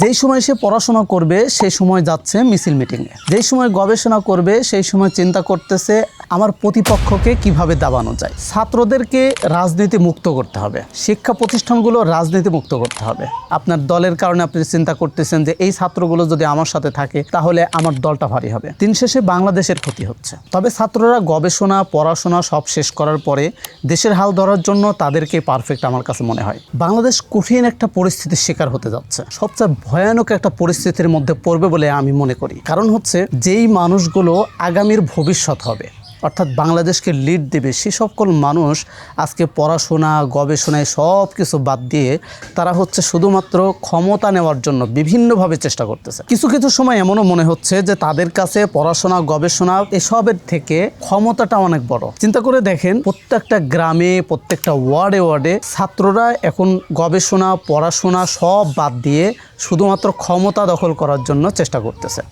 যেই সময় সে পড়াশোনা করবে, সেই সময় যাচ্ছে মিছিল মিটিংয়ে। যেই সময় গবেষণা করবে, সেই সময় চিন্তা করতেছে আমার প্রতিপক্ষকে কীভাবে দাবানো যায়। ছাত্রদেরকে রাজনীতি মুক্ত করতে হবে। শিক্ষা প্রতিষ্ঠানগুলো রাজনীতি মুক্ত করতে হবে। আপনার দলের কারণে আপনি চিন্তা করতেছেন যে এই ছাত্রগুলো যদি আমার সাথে থাকে, তাহলে আমার দলটা ভারী হবে। দিন শেষে বাংলাদেশের ক্ষতি হচ্ছে। তবে ছাত্ররা গবেষণা, পড়াশোনা সব শেষ করার পরে দেশের হাল ধরার জন্য তাদেরকে পারফেক্ট আমার কাছে মনে হয়। বাংলাদেশ কঠিন একটা পরিস্থিতির শিকার হতে যাচ্ছে। সবচেয়ে ভয়ানক একটা পরিস্থিতির মধ্যে পড়বে বলে আমি মনে করি। কারণ হচ্ছে, যেই মানুষগুলো আগামীর ভবিষ্যৎ হবে অর্থাৎ বাংলাদেশকে লিড দেবে, সে সকল মানুষ আজকে পড়াশোনা, গবেষণায় সব কিছু বাদ দিয়ে তারা হচ্ছে শুধুমাত্র ক্ষমতা নেওয়ার জন্য বিভিন্নভাবে চেষ্টা করতেছে। কিছু কিছু সময় এমনও মনে হচ্ছে যে তাদের কাছে পড়াশোনা, গবেষণা এসবের থেকে ক্ষমতাটা অনেক বড়। চিন্তা করে দেখেন, প্রত্যেকটা গ্রামে, প্রত্যেকটা ওয়ার্ডে ওয়ার্ডে ছাত্ররা এখন গবেষণা, পড়াশোনা সব বাদ দিয়ে শুধুমাত্র ক্ষমতা দখল করার জন্য চেষ্টা করতেছে।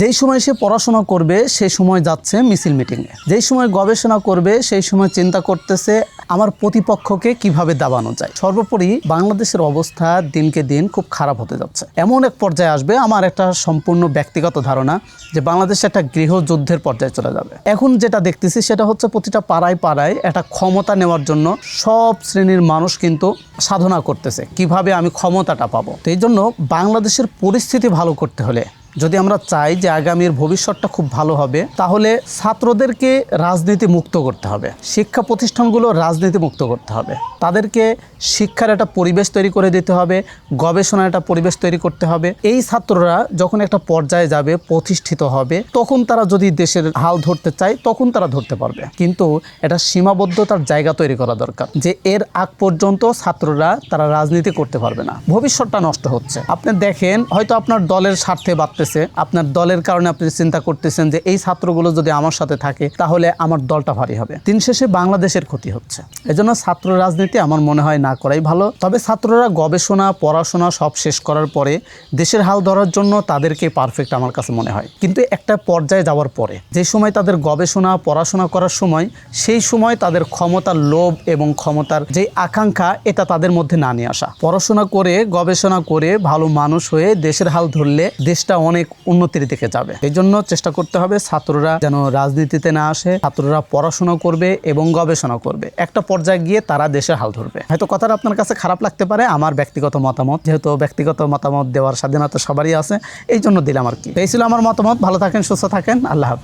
যেই সময় সে পড়াশোনা করবে, সেই সময় যাচ্ছে মিছিল মিটিংয়ে। যেই সময় গবেষণা করবে, সেই সময় চিন্তা করতেছে আমার প্রতিপক্ষকে কীভাবে দাবানো যায়। সর্বোপরি বাংলাদেশের অবস্থা দিনকে দিন খুব খারাপ হতে যাচ্ছে। এমন এক পর্যায়ে আসবে, আমার একটা সম্পূর্ণ ব্যক্তিগত ধারণা যে বাংলাদেশ একটা গৃহযুদ্ধের পর্যায়ে চলে যাবে। এখন যেটা দেখতেছি সেটা হচ্ছে প্রতিটা পাড়ায় পাড়ায় একটা ক্ষমতা নেওয়ার জন্য সব শ্রেণির মানুষ কিন্তু সাধনা করতেছে, কীভাবে আমি ক্ষমতাটা পাবো। তো এই জন্য বাংলাদেশের পরিস্থিতি ভালো করতে হলে যদি আমরা চাই যে আগামীর ভবিষ্যৎটা খুব ভালো হবে, তাহলে ছাত্রদেরকে রাজনীতি মুক্ত করতে হবে। শিক্ষা প্রতিষ্ঠানগুলো রাজনীতি মুক্ত করতে হবে। তাদেরকে শিক্ষার একটা পরিবেশ তৈরি করে দিতে হবে, গবেষণার একটা পরিবেশ তৈরি করতে হবে। এই ছাত্ররা যখন একটা পর্যায়ে যাবে, প্রতিষ্ঠিত হবে, তখন তারা যদি দেশের হাল ধরতে চায়, তখন তারা ধরতে পারবে। কিন্তু এটা সীমাবদ্ধতার জায়গা তৈরি করা দরকার যে এর আগ পর্যন্ত ছাত্ররা তারা রাজনীতি করতে পারবে না। ভবিষ্যৎটা নষ্ট হচ্ছে। আপনি দেখেন, হয়তো আপনার দলের স্বার্থে বাড়তেছে আপনার দলের কারণে আপনি চিন্তা করতেছেন যে এই ছাত্রগুলো যদি আমার সাথে থাকে, তাহলে আমার দলটা ভারী হবে। দিন শেষে বাংলাদেশের ক্ষতি হচ্ছে। এজন্য ছাত্র রাজনীতি আমার মনে হয় না করাই ভালো। তবে ছাত্ররা গবেষণা, পড়াশোনা সব শেষ করার পরে দেশের হাল ধরার জন্য তাদেরকে পারফেক্ট আমার কাছে মনে হয়। কিন্তু একটা পর্যায়ে যাওয়ার পরে, যে সময় তাদের গবেষণা, পড়াশোনা করার সময়, সেই সময় তাদের ক্ষমতার লোভ এবং ক্ষমতার যে আকাঙ্ক্ষা, এটা তাদের মধ্যে না নিয়ে আসা। পড়াশোনা করে, গবেষণা করে ভালো মানুষ হয়ে দেশের হাল ধরলে দেশটা অনেক উন্নতির দিকে যাবে। এই জন্য চেষ্টা করতে হবে ছাত্ররা যেন রাজনীতিতে না আসে, ছাত্ররা পড়াশোনা করবে এবং গবেষণা করবে। একটা পর্যায়ে গিয়ে তারা দেশের হাল ধরবে। হয়তো কথাটা আপনার কাছে খারাপ লাগতে পারে, আমার ব্যক্তিগত মতামত। যেহেতু ব্যক্তিগত মতামত দেওয়ার স্বাধীনতা সবারই আছে এই জন্য দিলাম আর কি। এই ছিল আমার মতামত। ভালো থাকেন, সুস্থ থাকেন। আল্লাহ হাফেজ।